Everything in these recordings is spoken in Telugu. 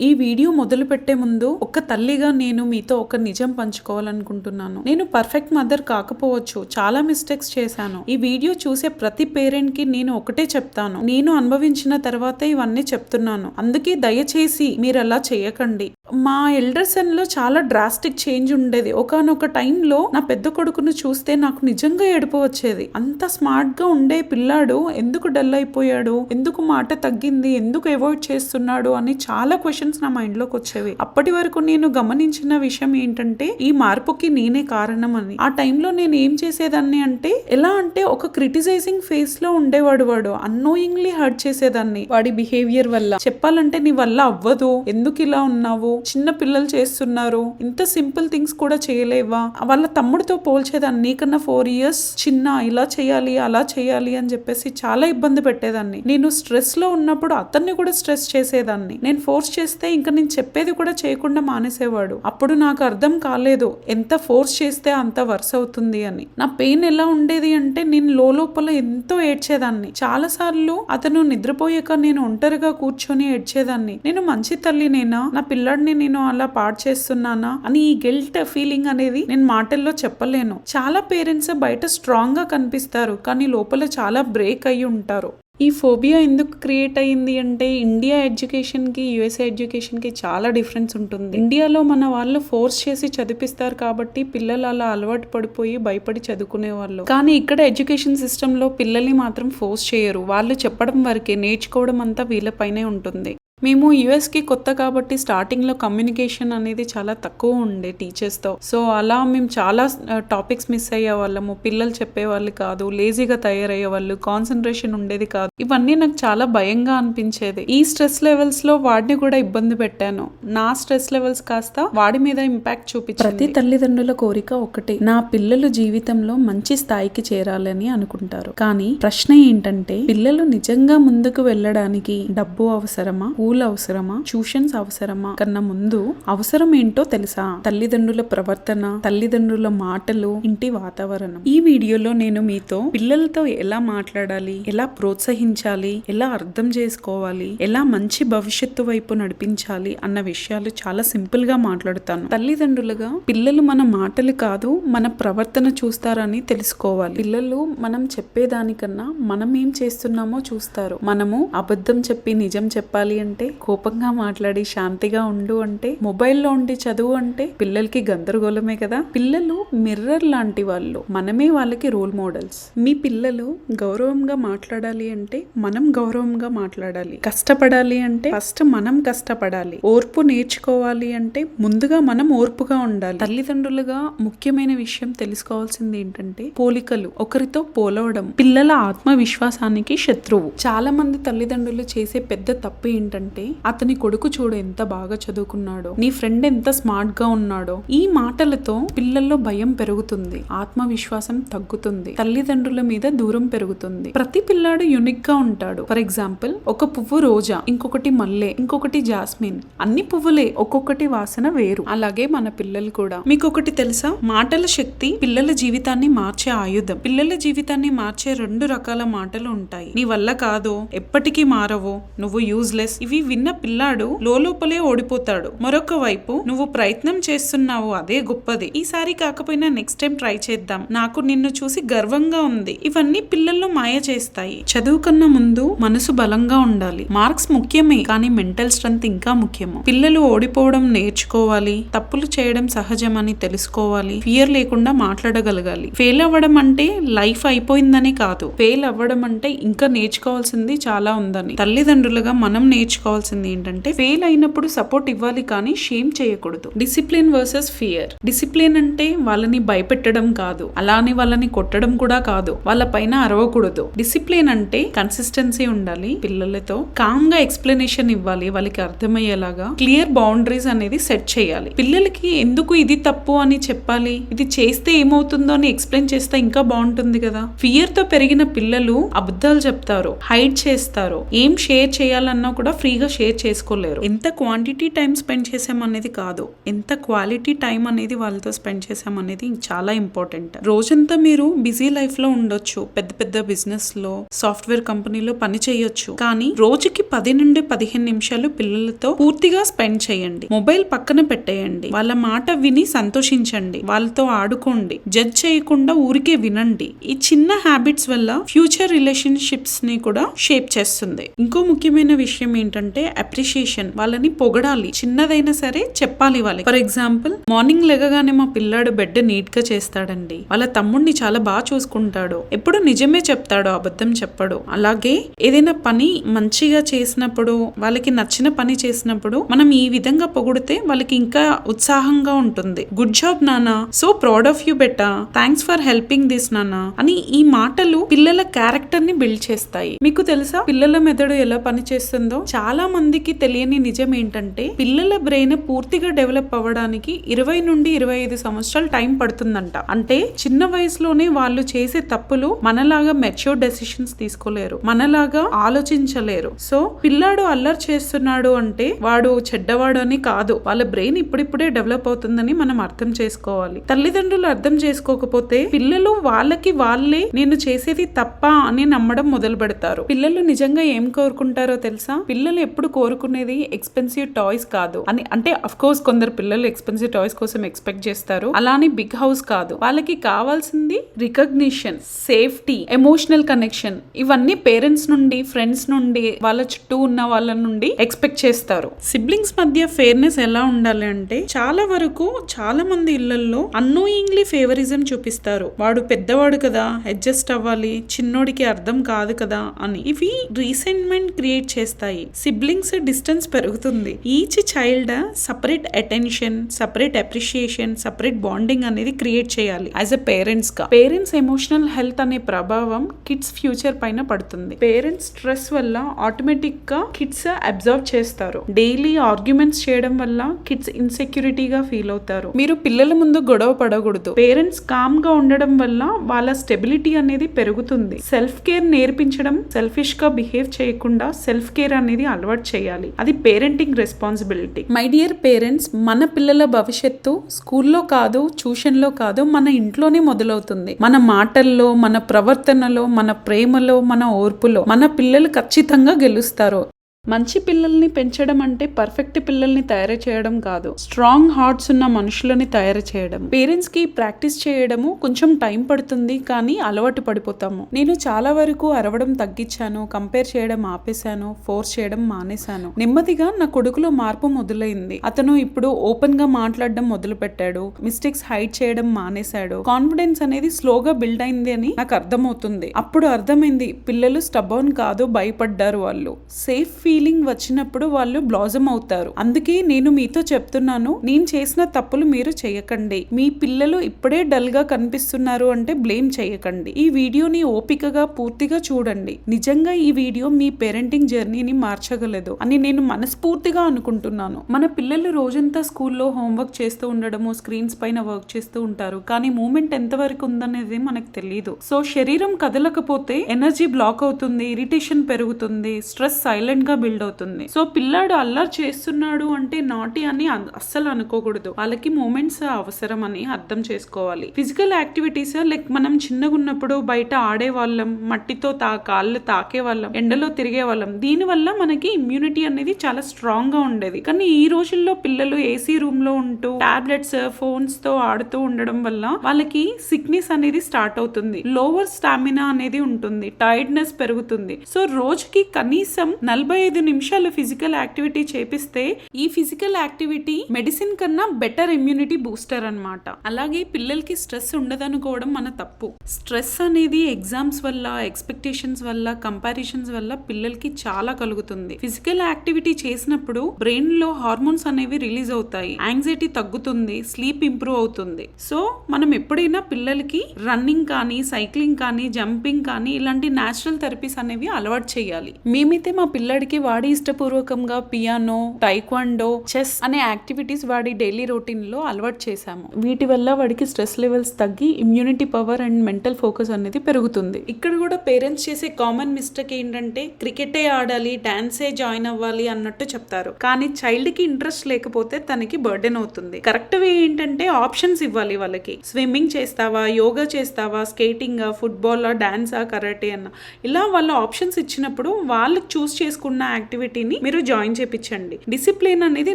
ఈ వీడియో మొదలు పెట్టే ముందు ఒక తల్లిగా నేను మీతో ఒక నిజం పంచుకోవాలనుకుంటున్నాను. నేను పర్ఫెక్ట్ మదర్ కాకపోవచ్చు చాలా మిస్టేక్స్ చేశాను. ఈ వీడియో చూసే ప్రతి పేరెంట్కి నేను ఒకటే చెప్తాను. నేను అనుభవించిన తర్వాత ఇవన్నీ చెప్తున్నాను. అందుకే దయచేసి మీరు అలా చేయకండి. మా ఎల్డర్ సన్లో చాలా డ్రాస్టిక్ చేంజ్ ఉండేది. ఒకనొక టైంలో నా పెద్ద కొడుకును చూస్తే నాకు నిజంగా ఏడుపు వచ్చేది. అంత స్మార్ట్గా ఉండే పిల్లాడు ఎందుకు డల్ అయిపోయాడు? ఎందుకు మాట తగ్గింది? ఎందుకు అవాయిడ్ చేస్తున్నాడు? అని చాలా క్వశ్చన్ క్వశ్చన్స్ నా మైండ్లోకి వచ్చేవి. అప్పటి వరకు నేను గమనించిన విషయం ఏంటంటే ఈ మార్పుకి నేనే కారణం అని ఆ టైంలో నేను ఏం చేసేదాన్ని అంటే ఎలా అంటే ఒక క్రిటిసైజింగ్ ఫేస్లో ఉండేవాడు వాడు. అన్నోయింగ్లీ హర్ట్ చేసేదాన్ని. వాడి బిహేవియర్ వల్ల. చెప్పాలంటే నీ వల్ల అవ్వదు. ఎందుకు ఇలా ఉన్నావు? చిన్న పిల్లలు చేస్తున్నారు. ఇంత సింపుల్ థింగ్స్ కూడా చేయలేవా? వాళ్ళ తమ్ముడితో పోల్చేదాన్ని. నీకన్నా ఫోర్ ఇయర్స్ చిన్న ఇలా చేయాలి అలా చేయాలి అని చెప్పేసి చాలా ఇబ్బంది పెట్టేదాన్ని. నేను స్ట్రెస్లో ఉన్నప్పుడు అతన్ని కూడా స్ట్రెస్ చేసేదాన్ని. నేను ఫోర్స్ చేసి చేస్తే ఇంకా నేను చెప్పేది కూడా చేయకుండా మానేసేవాడు. అప్పుడు నాకు అర్థం కాలేదు ఎంత ఫోర్స్ చేస్తే అంత వర్స్ అవుతుంది అని. నా పెయిన్ ఎలా ఉండేది అంటే నేను లోపల ఎంతో ఏడ్చేదాన్ని. చాలా సార్లు అతను నిద్రపోయాక నేను ఒంటరిగా కూర్చొని ఏడ్చేదాన్ని. నేను మంచి తల్లినేనా? నా పిల్లాడిని నేను అలా పాడు చేస్తున్నానా? అని ఈ గిల్ట్ ఫీలింగ్ అనేది నేను మాటల్లో చెప్పలేను. చాలా పేరెంట్స్ బయట స్ట్రాంగ్గా కనిపిస్తారు కానీ లోపల చాలా బ్రేక్ అయి ఉంటారు. ఈ ఫోబియా ఎందుకు క్రియేట్ అయ్యింది అంటే ఇండియా ఎడ్యుకేషన్కి యుఎస్ఏ ఎడ్యుకేషన్కి చాలా డిఫరెన్స్ ఉంటుంది. ఇండియాలో మన వాళ్ళు ఫోర్స్ చేసి చదివిస్తారు కాబట్టి పిల్లలు అలా అలవాటు పడిపోయి భయపడి చదువుకునే వాళ్ళు కానీ ఇక్కడ ఎడ్యుకేషన్ సిస్టంలో పిల్లల్ని మాత్రం ఫోర్స్ చేయరు. వాళ్ళు చెప్పడం వరకే నేర్చుకోవడం అంతా వీళ్ళపైనే ఉంటుంది. మేము యుఎస్కి కొత్త కాబట్టి స్టార్టింగ్లో కమ్యూనికేషన్ అనేది చాలా తక్కువ ఉండే టీచర్స్తో. సో అలా మేము చాలా టాపిక్స్ మిస్ అయ్యే వాళ్ళము. పిల్లలు చెప్పేవాళ్ళు కాదు లేజీగా తయారయ్యే వాళ్ళు కాన్సన్ట్రేషన్ ఉండేది కాదు. ఇవన్నీ నాకు చాలా భయంగా అనిపించేది. ఈ స్ట్రెస్ లెవెల్స్లో వాడిని కూడా ఇబ్బంది పెట్టాను. నా స్ట్రెస్ లెవెల్స్ కాస్త వాడి మీద ఇంపాక్ట్ చూపించింది. ప్రతి తల్లిదండ్రుల కోరిక ఒకటి. నా పిల్లలు జీవితంలో మంచి స్థాయికి చేరాలని అనుకుంటారు. కానీ ప్రశ్న ఏంటంటే పిల్లలు నిజంగా ముందుకు వెళ్ళడానికి డబ్బు అవసరమా? స్కూల్ అవసరమా? ట్యూషన్స్ అవసరమా? కన్నా ముందు అవసరం ఏంటో తెలుసా? తల్లిదండ్రుల ప్రవర్తన తల్లిదండ్రుల మాటలు ఇంటి వాతావరణం. ఈ వీడియోలో నేను మీతో పిల్లలతో ఎలా మాట్లాడాలి ఎలా ప్రోత్సహించాలి ఎలా అర్థం చేసుకోవాలి ఎలా మంచి భవిష్యత్తు వైపు నడిపించాలి అన్న విషయాలు చాలా సింపుల్గా మాట్లాడుతాను. తల్లిదండ్రులుగా పిల్లలు మన మాటలు కాదు మన ప్రవర్తన చూస్తారని తెలుసుకోవాలి. పిల్లలు మనం చెప్పేదానికన్నా మనం ఏం చేస్తున్నామో చూస్తారు. మనము అబద్ధం చెప్పి నిజం చెప్పాలి అంటే అంటే కోపంగా మాట్లాడి శాంతిగా ఉండు అంటే మొబైల్లో ఉండి చదువు అంటే పిల్లలకి గందరగోళమే కదా. పిల్లలు మిర్రర్ లాంటి వాళ్ళు. మనమే వాళ్ళకి రోల్ మోడల్స్ మీ పిల్లలు గౌరవంగా మాట్లాడాలి అంటే మనం గౌరవంగా మాట్లాడాలి. కష్టపడాలి అంటే ఫస్ట్ మనం కష్టపడాలి. ఓర్పు నేర్చుకోవాలి అంటే ముందుగా మనం ఓర్పుగా ఉండాలి. తల్లిదండ్రులుగా ముఖ్యమైన విషయం తెలుసుకోవాల్సింది ఏంటంటే పోలికలు. ఒకరితో పోలవడం. పిల్లల ఆత్మవిశ్వాసానికి శత్రువు. చాలా మంది తల్లిదండ్రులు చేసే పెద్ద తప్పు ఏంటంటే అతని కొడుకు చూడు ఎంత బాగా చదువుకున్నాడో నీ ఫ్రెండ్ ఎంత స్మార్ట్గా ఉన్నాడో. ఈ మాటలతో పిల్లల్లో భయం పెరుగుతుంది ఆత్మవిశ్వాసం తగ్గుతుంది తల్లిదండ్రుల మీద దూరం పెరుగుతుంది. ప్రతి పిల్లాడు యునిక్గా ఉంటాడు. ఫర్ ఎగ్జాంపుల్ ఒక పువ్వు రోజా ఇంకొకటి మల్లె ఇంకొకటి జాస్మిన్ అన్ని పువ్వులే ఒక్కొక్కటి వాసన వేరు. అలాగే మన పిల్లలు కూడా. మీకు ఒకటి తెలుసా? మాటల శక్తి పిల్లల జీవితాన్ని మార్చే ఆయుధం. పిల్లల జీవితాన్ని మార్చే రెండు రకాల మాటలు ఉంటాయి. నీ వల్ల కాదు ఎప్పటికీ మారవు నువ్వు యూజ్లెస్ ఇవి విన్న పిల్లాడు లోపలే ఓడిపోతాడు. మరొక వైపు నువ్వు ప్రయత్నం చేస్తున్నావు అదే గొప్పది. ఈసారి కాకపోయినా నెక్స్ట్ టైం ట్రై చేద్దాం. నాకు నిన్ను చూసి గర్వంగా ఉంది. ఇవన్నీ పిల్లల్లో మాయ చేస్తాయి. చదువు కన్నా ముందు మనసు బలంగా ఉండాలి. మార్క్స్ ముఖ్యమే కానీ మెంటల్ స్ట్రెంత్ ఇంకా ముఖ్యము. పిల్లలు ఓడిపోవడం నేర్చుకోవాలి. తప్పులు చేయడం సహజమని తెలుసుకోవాలి. ఫియర్ లేకుండా మాట్లాడగలగాలి. ఫెయిల్ అవ్వడం అంటే లైఫ్ అయిపోయిందని కాదు. ఫెయిల్ అవ్వడం అంటే ఇంకా నేర్చుకోవాల్సింది చాలా ఉందని. తల్లిదండ్రులుగా మనం నేర్చుకోవాల్సింది ఏంటంటే ఫెయిల్ అయినప్పుడు సపోర్ట్ ఇవ్వాలి కానీ షేమ్ చేయకూడదు. డిసిప్లిన్ వర్సెస్ ఫియర్ డిసిప్లిన్ అంటే వాళ్ళని భయపెట్టడం కాదు అలానే వాళ్ళని కొట్టడం కూడా కాదు వాళ్ళ పైన అరవకూడదు. డిసిప్లిన్ అంటే కన్సిస్టెన్సీ ఉండాలి పిల్లలతో కామ్గా ఎక్స్ప్లెనేషన్ ఇవ్వాలి వాళ్ళకి అర్థమయ్యేలాగా క్లియర్ బౌండరీస్ అనేది సెట్ చేయాలి. పిల్లలకి ఎందుకు ఇది తప్పు అని చెప్పాలి? ఇది చేస్తే ఏమవుతుందో అని ఎక్స్ప్లెయిన్ చేస్తే ఇంకా బాగుంటుంది కదా. ఫియర్తో పెరిగిన పిల్లలు అబద్ధాలు చెప్తారు హైడ్ చేస్తారు. ఏం షేర్ చేయాలన్నా కూడా ఫ్రీ ఫ్రీగా షేర్ చేసుకోలేరు. ఎంత క్వాంటిటీ టైం స్పెండ్ చేసామనేది కాదు. ఎంత క్వాలిటీ టైం అనేది వాళ్ళతో స్పెండ్ చేసామనేది చాలా ఇంపార్టెంట్. రోజంతా మీరు బిజీ లైఫ్లో ఉండొచ్చు. పెద్ద పెద్ద బిజినెస్లో సాఫ్ట్వేర్ కంపెనీలో పని చేయొచ్చు. కానీ రోజుకి పది నుండి పదిహేను నిమిషాలు పిల్లలతో పూర్తిగా స్పెండ్ చేయండి. మొబైల్ పక్కన పెట్టేయండి. వాళ్ళ మాట విని సంతోషించండి. వాళ్ళతో ఆడుకోండి. జడ్జ్ చేయకుండా ఊరికే వినండి. ఈ చిన్న హ్యాబిట్స్ వల్ల ఫ్యూచర్ రిలేషన్షిప్స్ని కూడా షేప్ చేస్తుంది. ఇంకో ముఖ్యమైన విషయం ఏంటంటే అప్రిషియేషన్ వాళ్ళని పొగడాలి. చిన్నదైనా సరే చెప్పాలి వాళ్ళకి. ఫర్ ఎగ్జాంపుల్ మార్నింగ్ లెగగానే మా పిల్లాడు బెడ్ నీట్గా చేస్తాడండి. వాళ్ళ తమ్ముడిని చాలా బాగా చూసుకుంటాడు. ఎప్పుడు నిజమే చెప్తాడు అబద్ధం చెప్పడు. అలాగే ఏదైనా పని మంచిగా చేసినప్పుడు వాళ్ళకి నచ్చిన పని చేసినప్పుడు మనం ఈ విధంగా పొగిడితే వాళ్ళకి ఇంకా ఉత్సాహంగా ఉంటుంది. గుడ్ జాబ్ నానా సో ప్రౌడ్ ఆఫ్ యూ బెటా థ్యాంక్స్ ఫర్ హెల్పింగ్ దిస్ నానా అని ఈ మాటలు పిల్లల క్యారెక్టర్ని బిల్డ్ చేస్తాయి. మీకు తెలుసా? పిల్లల మెదడు ఎలా పనిచేస్తుందో? చాలా చాలా మందికి తెలియని నిజం ఏంటంటే పిల్లల బ్రెయిన్ పూర్తిగా డెవలప్ అవ్వడానికి ఇరవై నుండి ఇరవై ఐదు సంవత్సరాలు టైం పడుతుందంట. అంటే చిన్న వయసులోనే వాళ్ళు చేసే తప్పులు మనలాగా మెచ్యూర్ డెసిషన్స్ తీసుకోలేరు. మనలాగా ఆలోచించలేరు. సో పిల్లాడు అల్లరి చేస్తున్నాడు అంటే వాడు చెడ్డవాడు అని కాదు. వాళ్ళ బ్రెయిన్ ఇప్పుడిప్పుడే డెవలప్ అవుతుందని మనం అర్థం చేసుకోవాలి. తల్లిదండ్రులు అర్థం చేసుకోకపోతే పిల్లలు వాళ్ళకి వాళ్ళే నేను చేసేది తప్ప అని నమ్మడం మొదలు పెడతారు పిల్లలు నిజంగా ఏం కోరుకుంటారో తెలుసా? పిల్లలు ఎప్పుడు కోరుకునేది ఎక్స్పెన్సివ్ టాయ్స్ కాదు. అని అంటే అఫ్ కోర్స్ కొందరు పిల్లలు ఎక్స్పెన్సివ్ టాయ్స్ కోసం ఎక్స్పెక్ట్ చేస్తారు. అలానే బిగ్ హౌస్ కాదు. వాళ్ళకి కావాల్సింది రికగ్నిషన్ సేఫ్టీ ఎమోషనల్ కనెక్షన్ ఇవన్నీ పేరెంట్స్ నుండి ఫ్రెండ్స్ నుండి వాళ్ళ చుట్టూ ఉన్న వాళ్ళ నుండి ఎక్స్పెక్ట్ చేస్తారు. సిబ్లింగ్స్ మధ్య ఫేర్నెస్ ఎలా ఉండాలి అంటే చాలా వరకు చాలా మంది ఇళ్ళలో అన్నోయింగ్లీ ఫేవరిజం చూపిస్తారు. వాడు పెద్దవాడు కదా అడ్జస్ట్ అవ్వాలి చిన్నోడికి అర్థం కాదు కదా అని ఇవి రీసెంట్మెంట్ క్రియేట్ చేస్తాయి. సిబ్లింగ్స్ డిస్టెన్స్ పెరుగుతుంది. Each child separate attention separate appreciation separate bonding అనేది క్రియేట్ చేయాలి యాజ్ అ పేరెంట్స్గా. పేరెంట్స్ ఎమోషనల్ హెల్త్ అనే ప్రభావం కిడ్స్ ఫ్యూచర్ పైన పడుతుంది. పేరెంట్స్ స్ట్రెస్ వల్ల ఆటోమేటిక్గా కిడ్స్ అబ్జర్వ్ చేస్తారు. డైలీ ఆర్గ్యుమెంట్స్ చేయడం వల్ల కిడ్స్ ఇన్సెక్యూరిటీగా ఫీల్ అవుతారు. మీరు పిల్లల ముందు గొడవ పడకూడదు. పేరెంట్స్ కామ్గా ఉండడం వల్ల వాళ్ళ స్టెబిలిటీ అనేది పెరుగుతుంది. సెల్ఫ్ కేర్ నేర్పించడం సెల్ఫిష్గా బిహేవ్ చేయకుండా సెల్ఫ్ కేర్ అనేది అలవాటు చేయాలి. అది parenting responsibility my dear parents మన పిల్లల భవిష్యత్తు స్కూల్లో కాదు ట్యూషన్లో కాదు మన ఇంట్లోనే మొదలవుతుంది. మన మాటల్లో మన ప్రవర్తనలో మన ప్రేమలో మన ఓర్పులో మన పిల్లలు ఖచ్చితంగా గెలుస్తారు. మంచి పిల్లల్ని పెంచడం అంటే పర్ఫెక్ట్ పిల్లల్ని తయారు చేయడం కాదు. స్ట్రాంగ్ హార్ట్స్ ఉన్న మనుషులని తయారు చేయడం. పేరెంట్స్కి ప్రాక్టీస్ చేయడము కొంచెం టైం పడుతుంది కానీ అలవాటు పడిపోతాము. నేను చాలా వరకు అరవడం తగ్గించాను కంపేర్ చేయడం ఆపేశాను ఫోర్స్ చేయడం మానేశాను. నెమ్మదిగా నా కొడుకులో మార్పు మొదలైంది. అతను ఇప్పుడు ఓపెన్గా మాట్లాడడం మొదలు పెట్టాడు మిస్టేక్స్ హైడ్ చేయడం మానేశాడు. కాన్ఫిడెన్స్ అనేది స్లోగా బిల్డ్ అయింది అని నాకు అర్థమవుతుంది. అప్పుడు అర్థమైంది పిల్లలు స్టబౌన్ కాదు భయపడ్డారు వాళ్ళు. సేఫ్ ఫీలింగ్ వచ్చినప్పుడు వాళ్ళు బ్లాజమ్ అవుతారు. అందుకే నేను మీతో చెప్తున్నాను నేను చేసిన తప్పులు మీరు చేయకండి. మీ పిల్లలు ఇప్పుడే డల్గా కనిపిస్తున్నారు అంటే బ్లేమ్ చేయకండి. ఈ వీడియోని ఓపికగా పూర్తిగా చూడండి. నిజంగా ఈ వీడియో మీ పేరెంటింగ్ జర్నీని మార్చగలదు అని నేను మనస్ఫూర్తిగా అనుకుంటున్నాను. మన పిల్లలు రోజంతా స్కూల్లో హోంవర్క్ చేస్తూ ఉండడము స్క్రీన్స్ పైన వర్క్ చేస్తూ ఉంటారు. కానీ మూమెంట్ ఎంత వరకు ఉందనేది మనకు తెలియదు సో శరీరం కదలకపోతే ఎనర్జీ బ్లాక్ అవుతుంది ఇరిటేషన్ పెరుగుతుంది స్ట్రెస్ సైలెంట్గా బిల్డ్ అవుతుంది. సో పిల్లాడు అల్లరి చేస్తున్నాడు అంటే నాటి అని అస్సలు అనుకోకూడదు. వాళ్ళకి మూమెంట్స్ అవసరం అని అర్థం చేసుకోవాలి. ఫిజికల్ యాక్టివిటీస్ లైక్ మనం చిన్నగా ఉన్నప్పుడు బయట ఆడే వాళ్ళం మట్టితో తా కాళ్ళు తాకే వాళ్ళం ఎండలో తిరిగే వాళ్ళం దీనివల్ల మనకి ఇమ్యూనిటీ అనేది చాలా స్ట్రాంగ్గా ఉండేది. కానీ ఈ రోజుల్లో పిల్లలు ఏసీ రూమ్లో ఉంటూ టాబ్లెట్స్ ఫోన్స్తో ఆడుతూ ఉండడం వల్ల వాళ్ళకి సిక్నెస్ అనేది స్టార్ట్ అవుతుంది. లోవర్ స్టామినా అనేది ఉంటుంది. టైర్డ్నెస్ పెరుగుతుంది. సో రోజుకి కనీసం నలభై ఐదు నిమిషాలు ఫిజికల్ యాక్టివిటీ చేపిస్తే ఈ ఫిజికల్ యాక్టివిటీ మెడిసిన్ కన్నా బెటర్ ఇమ్యూనిటీ బూస్టర్ అన్నమాట. అలాగే పిల్లలకి స్ట్రెస్ ఉండదనుకోవడం మన తప్పు. స్ట్రెస్ అనేది ఎగ్జామ్స్ వల్ల ఎక్స్పెక్టేషన్స్ వల్ల కంపారిజన్స్ వల్ల పిల్లలకి చాలా కలుగుతుంది. ఫిజికల్ యాక్టివిటీ చేసినప్పుడు బ్రెయిన్లో హార్మోన్స్ అనేవి రిలీజ్ అవుతాయి. యాంగ్జైటీ తగ్గుతుంది స్లీప్ ఇంప్రూవ్ అవుతుంది. సో మనం ఎప్పుడైనా పిల్లలకి రన్నింగ్ కానీ సైక్లింగ్ కానీ జంపింగ్ కానీ ఇలాంటి నేచురల్ థెరపీస్ అనేవి అలవాటు చేయాలి. మేమైతే మా పిల్లడికి వాడి ఇష్టపూర్వకంగా పియానో టైక్వాండో చెస్ అనే యాక్టివిటీస్ వాడి డైలీ రొటీన్లో అలవాటు చేశాము. వీటి వల్ల వాడికి స్ట్రెస్ లెవెల్స్ తగ్గి immunity power and mental focus అనేది పెరుగుతుంది. ఇక్కడ కూడా పేరెంట్స్ చేసే కామన్ మిస్టేక్ ఏంటంటే క్రికెటే ఆడాలి డాన్సే జాయిన్ అవ్వాలి అన్నట్టు చెప్తారు. కానీ చైల్డ్కి ఇంట్రెస్ట్ లేకపోతే తనకి బర్డెన్ అవుతుంది. కరెక్ట్ వే ఏంటంటే ఆప్షన్స్ ఇవ్వాలి వాళ్ళకి. స్విమ్మింగ్ చేస్తావా యోగా చేస్తావా స్కేటింగ్ ఫుట్బాల్ డాన్సా కరాటే అన్న. ఇలా వాళ్ళ ఆప్షన్స్ ఇచ్చినప్పుడు వాళ్ళు చూస్ చేసుకున్న యాక్టివిటీని మీరు జాయిన్ చేపించండి. డిసిప్లిన్ అనేది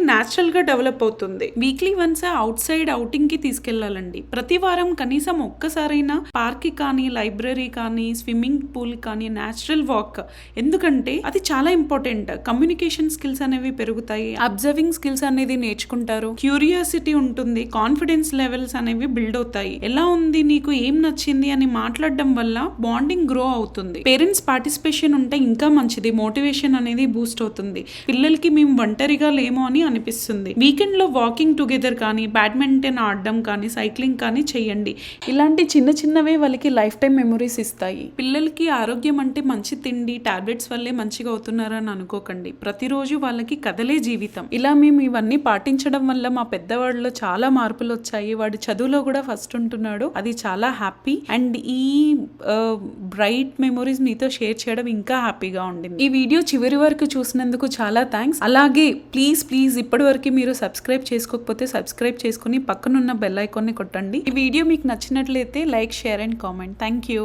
నేచురల్గా డెవలప్ అవుతుంది. వీక్లీ వన్స్ అవుట్ సైడ్ అవుటింగ్కి తీసుకెళ్ళాలండి. ప్రతి వారం కనీసం ఒక్కసారైనా పార్క్కి కానీ లైబ్రరీ కానీ స్విమ్మింగ్ పూల్ కానీ న్యాచురల్ వాక్. ఎందుకంటే అది చాలా ఇంపార్టెంట్. కమ్యూనికేషన్ స్కిల్స్ అనేవి పెరుగుతాయి. అబ్జర్వింగ్ స్కిల్స్ అనేది నేర్చుకుంటారు. క్యూరియాసిటీ ఉంటుంది. కాన్ఫిడెన్స్ లెవెల్స్ అనేవి బిల్డ్ అవుతాయి. ఎలా ఉంది? నీకు ఏం నచ్చింది? అని మాట్లాడడం వల్ల బాండింగ్ గ్రో అవుతుంది. పేరెంట్స్ పార్టిసిపేషన్ ఉంటే ఇంకా మంచిది. మోటివేషన్ అనేది బూస్ట్ అవుతుంది. పిల్లలకి మేము ఒంటరిగా లేమో అని అనిపిస్తుంది. వీకెండ్లో వాకింగ్ టుగెదర్ కానీ బ్యాడ్మింటన్ ఆడడం కానీ సైక్లింగ్ కానీ చేయండి. ఇలాంటి చిన్న చిన్నవే వాళ్ళకి లైఫ్ టైం మెమరీస్ ఇస్తాయి. పిల్లలకి ఆరోగ్యం అంటే మంచి తిండి టాబ్లెట్స్ వల్లే మంచిగా అవుతున్నారని అనుకోకండి. ప్రతిరోజు వాళ్ళకి కదలే జీవితం. ఇలా మేము ఇవన్నీ పాటించడం వల్ల మా పెద్దవాడిలో చాలా మార్పులు వచ్చాయి. వాడు చదువులో కూడా ఫస్ట్ ఉంటున్నాడు. అది చాలా హ్యాపీ అండ్ ఈ బ్రైట్ మెమరీస్ మీతో షేర్ చేయడం ఇంకా హ్యాపీగా ఉండింది. ఈ వీడియో చివరి వరకు చూసినందుకు చాలా థ్యాంక్స్ అలాగే ప్లీజ్ ప్లీజ్ ఇప్పటి వరకు మీరు సబ్స్క్రైబ్ చేసుకోకపోతే సబ్స్క్రైబ్ చేసుకుని పక్కనున్న బెల్ ఐకాన్ని కొట్టండి. ఈ వీడియో మీకు నచ్చినట్లయితే like share and comment thank you